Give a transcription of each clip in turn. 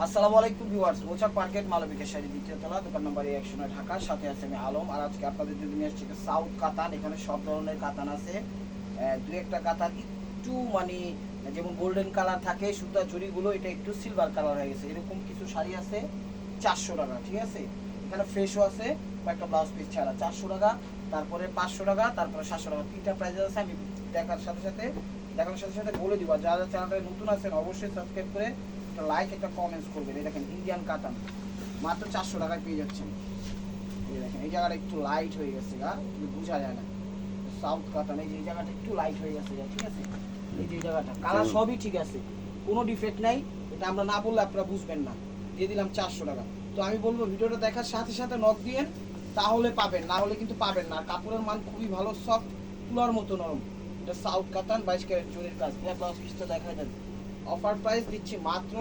আসসালামু আলাইকুম viewers Mouchak market Malabika sari দ্বিতীয় তলা, দোকান নম্বর একশো নয় ঢাকা সাথে আছে আমি আলম। আর আজকে আপনাদের জন্য নিয়ে আসছি সাউথ কাতান, এখানে সব ধরনের কাতান আছে। দু একটা কাতান একটু মানে যেমন গোল্ডেন কালার থাকে, সুতা জড়িগুলো এটা একটু সিলভার কালার হয়ে গেছে। এরকম কিছু শাড়ি আছে, চারশো টাকা, ঠিক আছে? এখানে ফ্রেশও আছে, কয়েকটা ব্লাউজ পিস ছাড়া চারশো টাকা, তারপরে পাঁচশো টাকা, তারপরে সাতশো টাকা। তিনটা প্রাইস আছে, আমি দেখার সাথে সাথে দেখানোর সাথে সাথে বলে দিব। যারা চ্যানেলটা নতুন আছেন, অবশ্যই সাবস্ক্রাইব করে একটা লাইক একটা কমেন্টস করবেন। এই দেখেন ইন্ডিয়ান কাতান মাত্র চারশো টাকায় পেয়ে যাচ্ছেন। এই দেখেন এই জায়গাটা একটু লাইট হয়ে গেছে গা। কিন্তু বোঝা যায় না। সাউথ কাতান এই যে এই জায়গাটা একটু লাইট হয়ে গেছে গা, ঠিক আছে? এই যে জায়গাটা কালার সবই ঠিক আছে। কোনো ডিফেক্ট নাই। এটা আমরা না বললে আপনারা বুঝবেন না। দিয়ে দিলাম চারশো টাকা। তো আমি বলব ভিডিওটা দেখার সাথে সাথে নক দিয়েন তাহলে পাবেন। না হলে কিন্তু পাবেন না। কাপড়ের মান খুবই ভালো সফট তুলার মতো নরম। এটা সাউথ কাতান বাইশ ক্যারেট জরির কাজ। ব্লাউজ পিসটা দেখা যাবে অফার প্রাইস দিচ্ছি মাত্র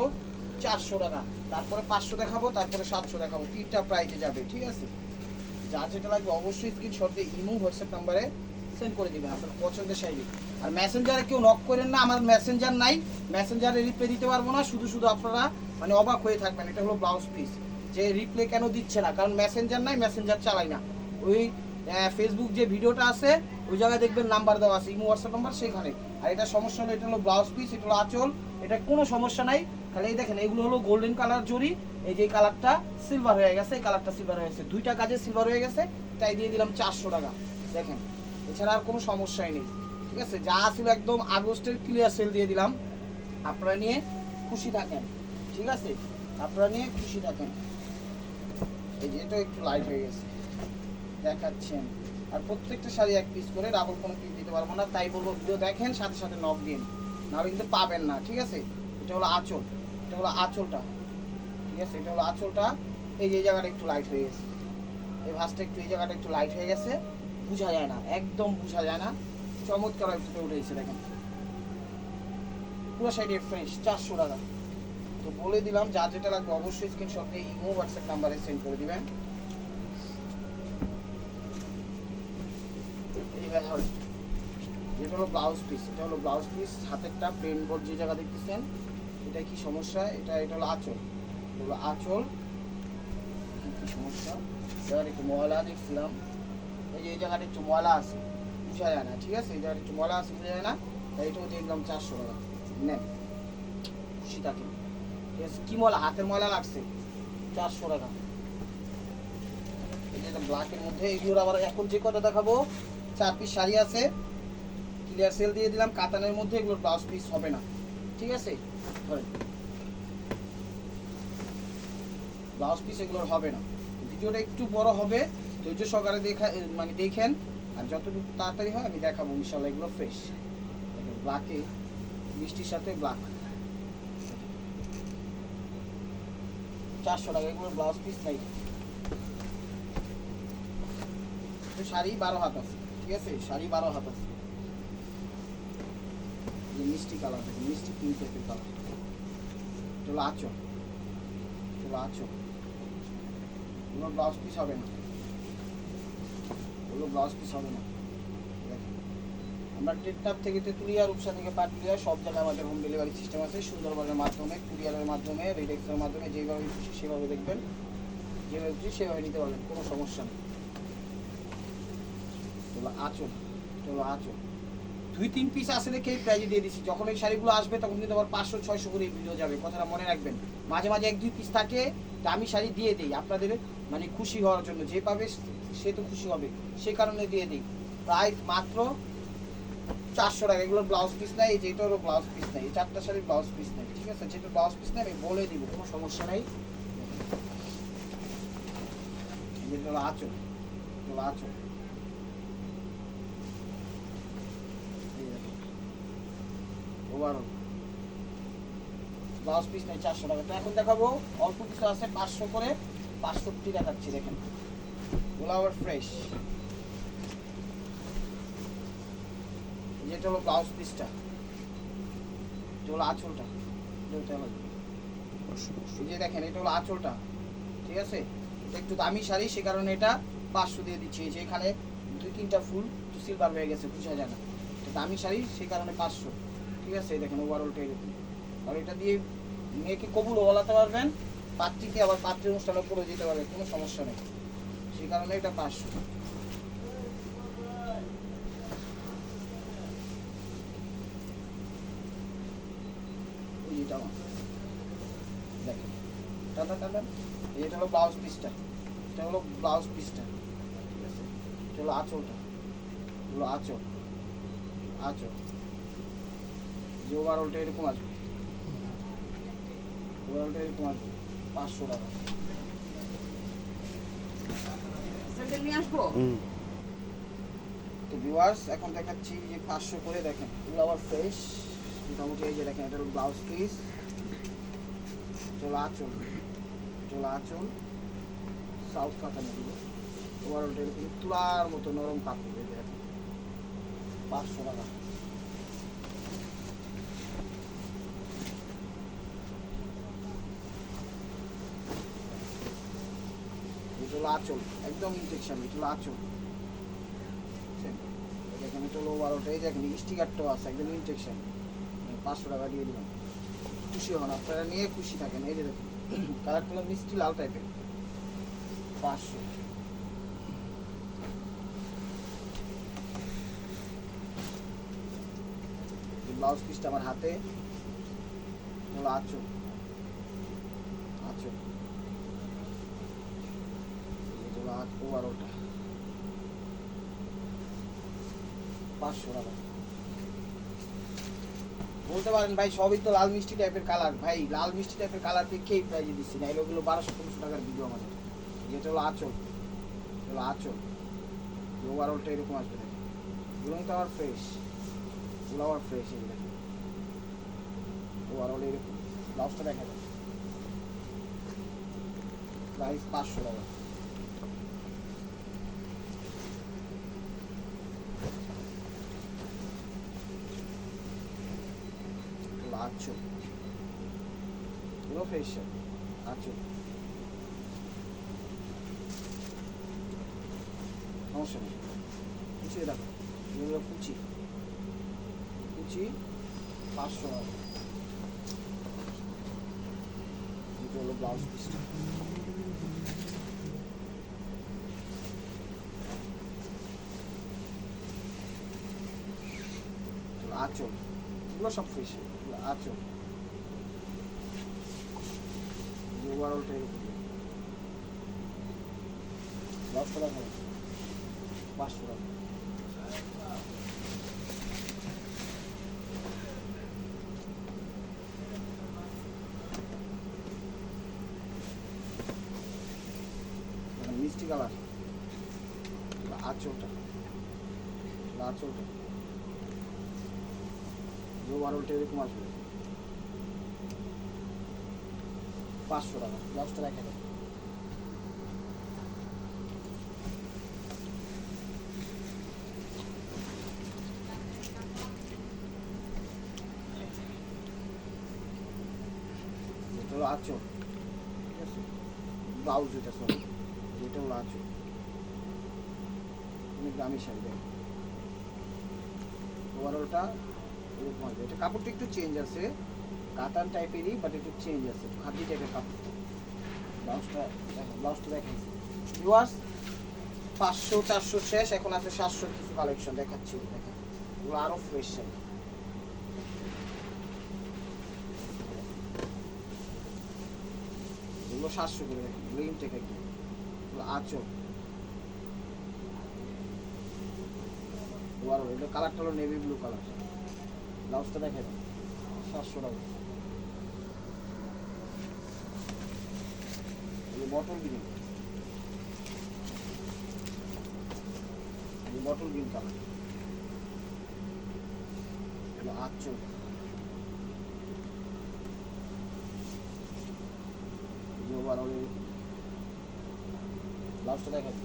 চারশো টাকা। তারপরে পাঁচশো দেখাবো, তারপরে সাতশো দেখাবো। তিনটা প্রাইজে যাবে, ঠিক আছে? যার যেটা লাগবে অবশ্যই স্ক্রিনশট দিয়ে ইমো হোয়াটসঅ্যাপ নাম্বারে সেন্ড করে দিবেন, আপনার পছন্দের শাড়ি আর মেসেঞ্জারে কেউ নক করেন না, আমার মেসেঞ্জার নাই। মেসেঞ্জারে রিপ্লাই দিতে পারব না, শুধু শুধু আপনারা মানে অবাক হয়ে থাকবেন, এটা হলো ব্লাউজ পিস যে রিপ্লাই কেন দিচ্ছে না, কারণ মেসেঞ্জার নাই মেসেঞ্জার চালাই না। ওই ফেসবুক যে ভিডিওটা আছে, ওই জায়গায় দেখবেন নাম্বার দেওয়া আছে, ইমো হোয়াটসঅ্যাপ নাম্বার সেখানে আর এটা সমস্যা হলো, এটা হলো ব্লাউজ পিস এটা হলো আঁচল, এটা কোনো সমস্যা নাই। খালি এই দেখেন, এগুলো হলো গোল্ডেন কালার জরি, এই যে কালারটা সিলভার হয়ে গেছে, এই কালারটা সিলভার হয়ে গেছে। দুইটা কাজে সিলভার হয়ে গেছে, তাই দিয়ে দিলাম চারশো টাকা। দেখেন, এছাড়া আর কোনো সমস্যাই নেই। ঠিক আছে, যা ছিল একদম আগস্টের ক্লিয়ার সেল দিয়ে দিলাম। আপনারা নিয়ে খুশি থাকেন। ঠিক আছে, আপনারা নিয়ে খুশি থাকেন। এই যে এটা একটু লাইট হয়ে গেছে। দেখাচ্ছেন। আর প্রত্যেকটা শাড়ি এক পিস করে ডাবল কোনো পিস দিতে পারব না, তাই বলব ভিডিও দেখেন, সাথে সাথে নক দিন নাহলে কিন্তু পাবেন না, ঠিক আছে? এটা হলো আঁচল, এটা হলো আঁচলটা, ঠিক আছে? এটা হলো আঁচলটা, এই যে এই জায়গাটা একটু লাইট হয়ে গেছে। এই ভাঁজটা একটু, এই জায়গাটা একটু লাইট হয়ে গেছে, বোঝা যায় না, একদম বোঝা যায় না। চমৎকার ফুটে উঠেছে, দেখেন। পুরো সাইডে ফ্রেশ চারশো টাকা। তো বলে দিলাম, যা যেটা লাগবে অবশ্যই স্ক্রিনশট দিয়ে ইমো হোয়াটসঅ্যাপ নাম্বারে সেন্ড করে দিবেন। এইবার হবে যেটা হলো ব্লাউজ পিস এটা হলো ব্লাউজ পিস হাতেরটা প্লেন বোর্ড যে জায়গা দেখতেছেন, এটা কি সমস্যা? এটা এটা হলো আঁচল। এটা হলো আঁচল। কি সমস্যা? এবার একটু ময়লা দেখছিলাম। এই যে, এই জায়গাটা একটু ময়লা আছে, বোঝা যায় না, ঠিক আছে? এই জায়গাটা একটু ময়লা আছে, বোঝা যায় না? তাই এটাও দিয়ে দিলাম চারশো টাকা। নেন। খুশি থাকেন। ঠিক আছে? কি ময়লা? হাতের ময়লা লাগছে। চারশো টাকা। এই যে ব্ল্যাকের মধ্যে, এগুলোর আবার এখন যে কটা দেখাবো? চার পিস শাড়ি আছে। ক্লিয়ার সেল দিয়ে দিলাম, কাতানের মধ্যে এগুলোর ব্লাউজ পিস হবে না। ঠিক আছে? ব্লাউজ পিস এগুলোর হবে না। ভিডিওটা একটু বড় হবে, ধৈর্য সহকারে দেখা মানে দেখেন, আর যতটুকু তাড়াতাড়ি হয় আমি দেখাবো ইনশাল্লাহ এগুলো ফ্রেশ ব্ল্যাকে মিষ্টির সাথে ব্ল্যাক চারশো টাকা এগুলোর ব্লাউজ পিস নাই। শাড়ি বারো হাত আছে, ঠিক আছে? শাড়ি বারো হাত আছে। এই মিষ্টি কালার দেখুন মিষ্টি পিঙ্ক টাইপের কালার চলো এটা হলো আঁচল কোনো ব্লাউজ পিস হবে না। ওগুলো ব্লাউজ পিস হবে না। আমরা টেকটাপ থেকে তেঁতুলিয়া, রূপসা থেকে পাটুলিয়া সব জায়গায় আমাদের হোম ডেলিভারি সিস্টেম আছে। সুন্দরবনের মাধ্যমে, কুরিয়ারের মাধ্যমে রেডেক্সের মাধ্যমে যেভাবে খুশি সেভাবে দেখবেন। যেভাবে খুশি সেভাবে নিতে পারবেন, কোনো সমস্যা নেই। চলো হলো চলো আঁচল দুই, তিন পিস আছে দেখে প্রাইজে দিয়ে দিচ্ছি যখন এই শাড়িগুলো আসবে, তখন কিন্তু আবার পাঁচশো, ছয়শো করে ভিডিও যাবে। কথাটা মনে রাখবেন। মাঝে মাঝে এক, দুই পিস থাকে দামি শাড়ি দিয়ে দিই। আপনাদের মানে খুশি হওয়ার জন্য। যে পাবে, সে তো খুশি হবে। সে কারণে দিয়ে দিই। প্রায় মাত্র চারশো টাকা। এগুলোর ব্লাউজ পিস নাই, এই যে এটারও ব্লাউজ পিস নাই, এই চারটা শাড়ির ব্লাউজ পিস নাই, ঠিক আছে? যেটা ব্লাউজ পিস নাই, আমি বলে দিব, কোনো সমস্যা নাই। আঁচল আঁচল। ওভারঅল ব্লাউজ পিস নেই, চারশো টাকা। তো এখন দেখাবো, অল্প কিছু আছে, পাঁচশো করে পাঁচষট্টি দেখাচ্ছি, দেখেন। ওগুলো ফ্রেশ যেটা হলো ব্লাউজ পিসটা হলো আঁচলটা। এটা হলো এই যে দেখেন, এটা হলো আঁচলটা। ঠিক আছে? একটু দামি শাড়ি, সে কারণে এটা পাঁচশো দিয়ে দিচ্ছি। এই যে এখানে দুই তিনটা ফুল সিলভার হয়ে গেছে, বুঝা যায় না। দামি শাড়ি, সে কারণে পাঁচশো। ঠিক আছে দেখেন ওভারঅলটা এরকম আর এটা দিয়ে মেয়েকে কবুলও বলাতে পারবেন? পাত্রীকে আবার পাত্রী অনুষ্ঠানে করে দিতে পারবে, কোনো সমস্যা নেই। সেই কারণে এটা পাঁচশো। আমার। দেখেন। টাটা এটা হলো ব্লাউজ এটা হলো ব্লাউজ ঠিক আছে? এটা হলো আঁচল। আঁচল। যে ওভারঅলটা এরকম আসবে। ওভারঅলটা এরকম আসবে পাঁচশো টাকা। স্যান্ডেল নিয়ে আসব? তো ভিউয়ার্স এখন দেখাচ্ছি যে পাঁচশো করে দেখেন এগুলো আবার ফ্রেশ মোটামুটি এই যে দেখেন এটা ব্লাউজ পিস চলো আঁচল চলো আঁচল। সাউথ ওভারঅলটা এরকম তুলার মতো নরম কাপড় পাঁচশো টাকা এটা হলো আঁচল, একদম ইনজেকশন এটা হলো আঁচল। দেখেন এটা হলো বারোটা এই দেখেন স্টিকারটাও আছে, একদম ইনজেকশন পাঁচশো টাকা দিয়ে দিলাম। খুশি হন, আপনারা নিয়ে খুশি থাকেন, এই যে দেখুন কালারগুলো মিষ্টি লাল টাইপের পাঁচশো। ব্লাউজ পিসটা আমার হাতে হলো আঁচল। আঁচল। আট বারোটা। পাঁচশো টাকা। বলতে পারেন ভাই, সবই তো লাল মিষ্টি টাইপের কালার ভাই, লাল মিষ্টি টাইপের কালার দেখেই প্রাইজে দিচ্ছি না। এগুলো বারোশো, পনেরোশো টাকার ভিডিও আমাদের। যেটা হলো আঁচল। হলো আঁচল। ওভারঅলটা এরকম আসবে দেখেন। এগুলো তো আবার ফ্রেশ এগুলো আবার ফ্রেশ এই দেখেন। ওভারঅল এরকম। ব্লাউজটা দেখা যায় প্রাইস পাঁচশো টাকা। আচ্ছা। পুরো ফ্রেশ আচ্ছা। সমস্যা নেই। কুচি দেখো এগুলো কুচি। কুচি পাঁচশো এটা হলো ব্লাউজ পিসটা আচল এগুলো সব ফ্রেশ আচল দশটা টাকা পাঁচশো টাকা। মিষ্টি কালার। আচলটা আচলটা যে ওভারঅলটা এরকম আসবে। পাঁচশো টাকা দশটা যাবে এটা হলো আচল। ঠিক আছে? ব্লাউজ এটা সরি এটা হলো শাড়ি, দেখ। ওভারঅলটা এটা কাপড়টা একটু চেঞ্জ আছে। কাতান টাইপেরই বাট একটু চেঞ্জ আছে। খাদি টাইপের কাপড়টা ব্লাউজটা দেখেন ব্লাউজটা দেখেন। ভিউয়ার্স পাঁচশো, চারশো শেষ, এখন আছে সাতশো কিছু কালেকশন দেখাচ্ছি। দেখেন, এগুলো আরও ফ্রেশ শাড়ি এগুলো সাতশো করে দেখেন, এগুলো ইনটেক একদম। এগুলো এটা কালারটা হলো নেভি ব্লু কালার ব্লাউজটা দেখেন। সাতশো টাকা। Bottle green bottle green colour এগুলো আটশো। ব্লাউজটা দেখেন।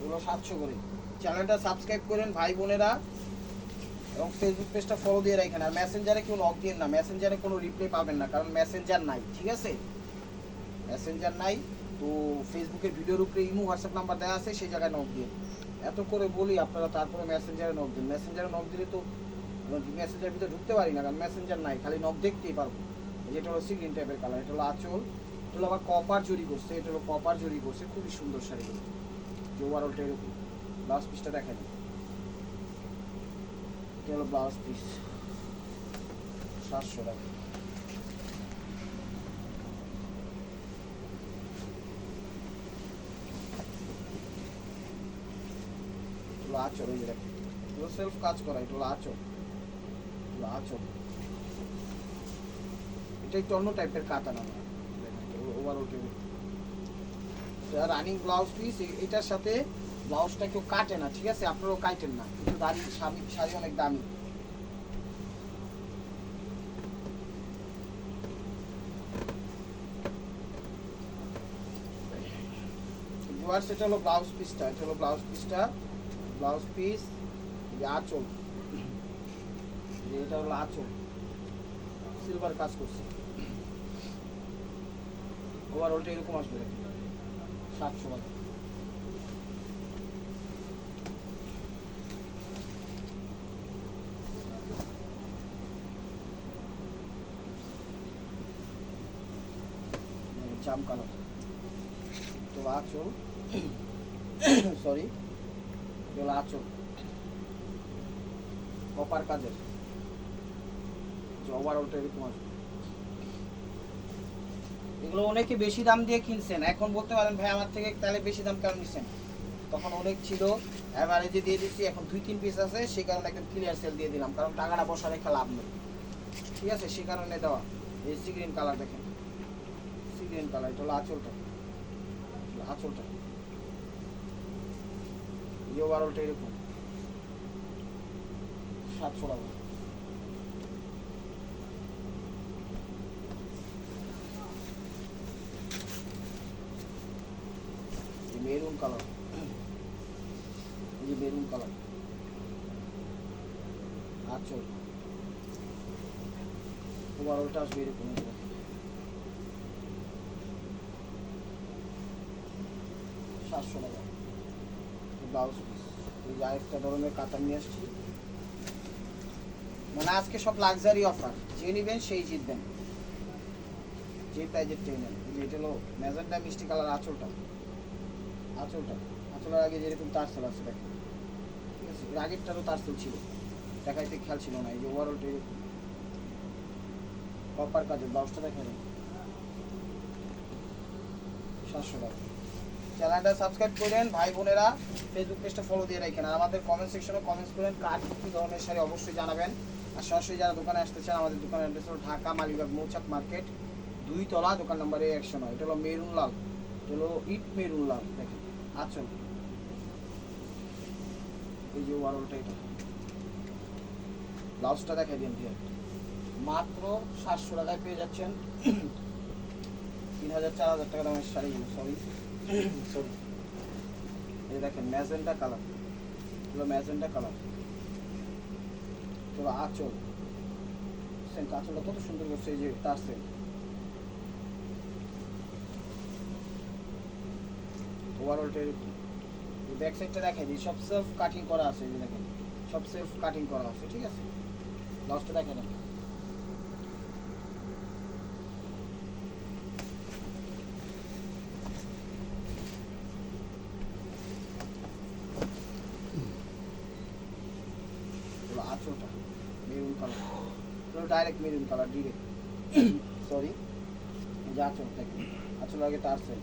এগুলো সাতশো করে। চ্যানেলটা সাবস্ক্রাইব করেন ভাই বোনেরা। এবং ফেসবুক পেজটা ফলো দিয়ে রাখেন। আর মেসেঞ্জারে কেউ নক দিন না। মেসেঞ্জারে কোনো রিপ্লাই পাবেন না, কারণ মেসেঞ্জার নাই, ঠিক আছে? মেসেঞ্জার নাই, তো ফেসবুকের ভিডিওর উপরে ইমো হোয়াটসঅ্যাপ নাম্বার দেওয়া আছে, সেই জায়গায় নক দিন। এত করে বলি, আপনারা তারপরে মেসেঞ্জারে নক দিন। মেসেঞ্জারে নক দিলে তো মেসেঞ্জার ভিতরে ঢুকতে পারি না? কারণ মেসেঞ্জার নাই, খালি নক দেখতেই পারব। যেটা হলো সিগ্রিন টাইপের কালার এটা হলো আঁচল, এটা হলো আবার কপার জরি করছে, এটা হলো কপার জরি করছে, খুবই সুন্দর শাড়ি। যে ওভারঅলটা এরকম। লাস্ট পিসটা দেখা দিই হলো ব্লাউজ পিস সাতশো টাকা আচর ওই এগুলো সেলফ কাজ করা এগুলো আচর এগুলো আচর এটা একটু অন্য টাইপের কাতান আমার ওভারঅল রানিং ব্লাউজ পিস এটার সাথে ব্লাউজটা কেউ কাটে না, ঠিক আছে? আপনারাও কাটেন না। কিন্তু দামি শাড়ি শাড়ি অনেক দামি। ভিউয়ার্স, এটা হলো ব্লাউজ পিসটা, এটা হলো ব্লাউজ পিসটা। ব্লাউজ পিস আঁচল। এটা হলো আঁচল। সিলভার কাজ করছে। ওভারঅলটা এরকম আসবে। সাতশো টাকা কালার তো আঁচল সরি এগুলো আঁচল কপার কাজের। যে ওভারঅলটা এরকম এগুলো অনেকে বেশি দাম দিয়ে কিনছেন। এখন বলতে পারেন, ভাই, আমার থেকে তাহলে বেশি দাম কেন নিচ্ছেন তখন অনেক ছিল। অ্যাভারেজে দিয়ে দিচ্ছি এখন দুই, তিন পিস আছে। সেই কারণে একদম ক্লিয়ার সেল দিয়ে দিলাম। কারণ টাকাটা বসা রেখে লাভ নেই। ঠিক আছে? সেই কারণে দেওয়া। এই সি গ্রিন কালার দেখেন। সি গ্রিন কালার এটা হলো আঁচলটা এটা আঁচলটা এই ওভারঅলটা এরকম সাতশো টাকা মেরুন কালার এই যে মেরুন কালার আচল ওভারঅলটা আসবে এরকম সাতশো টাকা। ব্লাউজ পিস আরেকটা ধরনের কাতার নিয়ে আসছি। মানে আজকে সব লাক্সারি অফার যে নেবেন সেই জিতবেন। যে প্রাইজের যে এটা হলো ম্যাজেন্ডা মিষ্টি কালার আঁচলটা। আঁচলটা। আঁচলের আগে যেরকম তারসেল আছে, দেখেন। ঠিক আছে? এর আগেরটারও তারসেল ছিল। দেখাইতে খেয়াল ছিল না। এই যে ওভারঅলটা এরকম কপার কাজের ব্লাউজটা দেখা যায় সাতশো টাকা। চ্যানেলটা সাবস্ক্রাইব করেন, ভাই বোনেরা ফেসবুক পেজটা ফলো দিয়ে রাখেন। আর আমাদের কমেন্ট সেকশনে কমেন্টস করেন, কার কী ধরনের শাড়ি অবশ্যই জানাবেন। আর সরাসরি যারা দোকানে আসতে চান, আমাদের দোকানের অ্যাড্রেস হলো ঢাকা মালিবাগ মৌচাক মার্কেট, দুই তলা, দোকান নাম্বারে একশো নয়। এটা হলো মেরুন লাল এটা হলো ইট মেরুন লাল দেখেন। আচল এই যে ওয়ারলটা এটা। ব্লাউজটা দেখাই দিন দিয়ে মাত্র সাতশো টাকায় পেয়ে যাচ্ছেন। তিন হাজার চার হাজার টাকা দামের সরি সরি এই দেখেন, ম্যাজেন্টা কালার। এগুলো ম্যাজেন্টা কালার। তো আঁচল। সেন্ট আঁচলটা কত সুন্দর করছে, এই যে তার সেন্ট ওভারঅলটা ব্যাক সাইডটা দেখাই দিই সব সেলফ কাটিং করা আছে, এই দেখেন। সব সেলফ কাটিং করা আছে, ঠিক আছে? ব্লাউজটা দেখেন আপনি। এগুলো আঁচলটা maroon colour. Direct maroon colour direct sorry যে আঁচল দেখেন আঁচল আগে তার সেল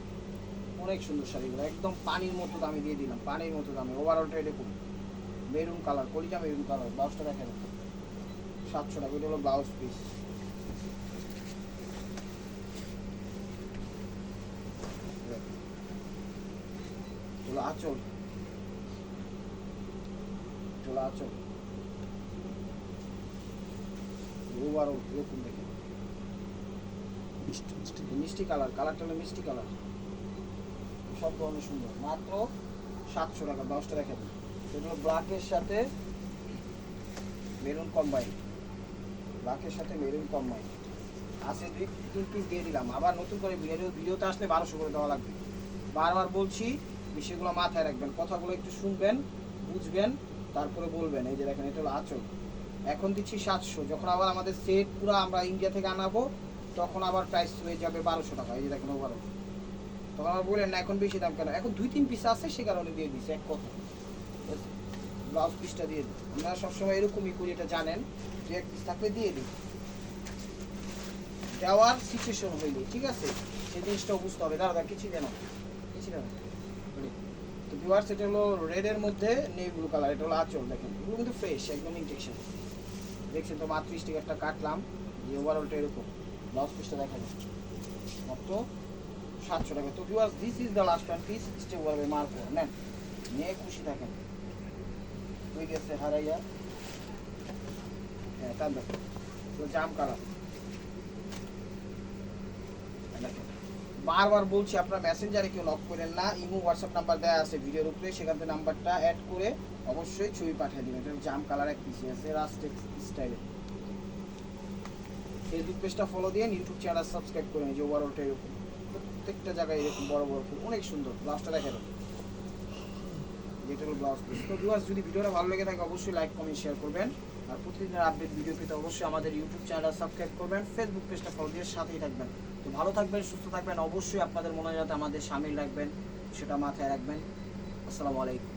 অনেক সুন্দর শাড়িগুলো একদম পানির মতো দামে দিয়ে দিলাম, পানির মতো দামে। ওভারঅলটা এরকম মেরুন কালার কলিজা মেরুন কালার ব্লাউজটা দেখেন। সাতশো টাকা, এটা হলো ব্লাউজ পিস হলো আঁচল। হলো আঁচল। ওভারঅল এরকম দেখেন মিষ্টি কালার, কালারটা হলো মিষ্টি কালার। সব ধরনের সুন্দর। মাত্র সাতশো টাকা, দশটা দেখা দিন। সেটা হলো ব্ল্যাকের সাথে মেরুন কম্বাইন ব্ল্যাকের সাথে মেরুন কম্বাইন আছে দুই, তিন পিস দিয়ে দিলাম। আবার নতুন করে ভিডিও ভিডিওতে আসলে বারোশো করে দেওয়া লাগবে। বারবার বলছি বিষয়গুলো মাথায় রাখবেন। কথাগুলো একটু শুনবেন, বুঝবেন, তারপরে বলবেন। এই যে দেখেন, এটা হলো আচল। এখন দিচ্ছি সাতশো। যখন আবার আমাদের সেট পুরো আমরা ইন্ডিয়া থেকে আনাবো, তখন আবার প্রাইস হয়ে যাবে বারোশো টাকা। এই যে দেখেন বারো তখন আবার বললেন, না, এখন বেশি দাম কেন? এখন দুই, তিন পিস আছে, সে কারণে দিয়ে দিছে এক কথা। ব্লাউজ পিসটা দিয়ে দিই। আমরা সবসময় এরকমই করি, এটা জানেন। যে এক পিস থাকলে দিয়ে দিই। দেওয়ার সিচুয়েশন হইলে, ঠিক আছে? সেই জিনিসটাও বুঝতে হবে। দাদা কিছু দেন কিছু দেন তো ভিউয়ার্স এটা হলো রেডের মধ্যে নেই ব্লু কালার, এটা হলো আঁচল, দেখেন। এগুলো কিন্তু ফ্রেশ একদম ইনজেকশন দেখছেন তো মাত্র টিকিটটা কাটলাম যে ওভারঅলটা এরকম। ব্লাউজ পিসটা দেখা যায়। মাত্র সাতশো টাকা। তো viewers this is the last one piece stay মার মার্ক নেন। নিয়ে খুশি থাকেন। হয়ে গেছে, হারাইয়া। হ্যাঁ দেখো তো জাম কালার দেখেন বারবার বলছি, আপনারা মেসেঞ্জারে কেউ লক করেন না। ইমো হোয়াটসঅ্যাপ নাম্বার দেওয়া আছে ভিডিওর উপরে সেখান থেকে নাম্বারটা অ্যাড করে অবশ্যই ছবি পাঠিয়ে দিবেন। এটা জাম কালার এক পিসি আছে রাস্টেক স্টাইলে ফেসবুক পেজটা ফলো দিয়ে ইউটিউব চ্যানেল সাবস্ক্রাইব করে যে ওভারঅলটা এরকম। প্রত্যেকটা জায়গায় এরকম বড় বড় ফুল। অনেক সুন্দর। ব্লাউজটা দেখা যাবে যেটা হলো ব্লাউজ পিস তো ভিউয়ার্স যদি ভিডিওটা ভালো লেগে থাকে, অবশ্যই লাইক কমেন্ট শেয়ার করবেন। আর প্রতিদিনের আপডেট ভিডিও পেতে অবশ্যই আমাদের ইউটিউব চ্যানেল সাবস্ক্রাইব করবেন। ফেসবুক পেজটা ফলো দিয়ে সাথেই থাকবেন। তো ভালো থাকবেন, সুস্থ থাকবেন। অবশ্যই আপনাদের মনে যাতে আমাদের সামিল রাখবেন, সেটা মাথায় রাখবেন। আসসালামু আলাইকুম।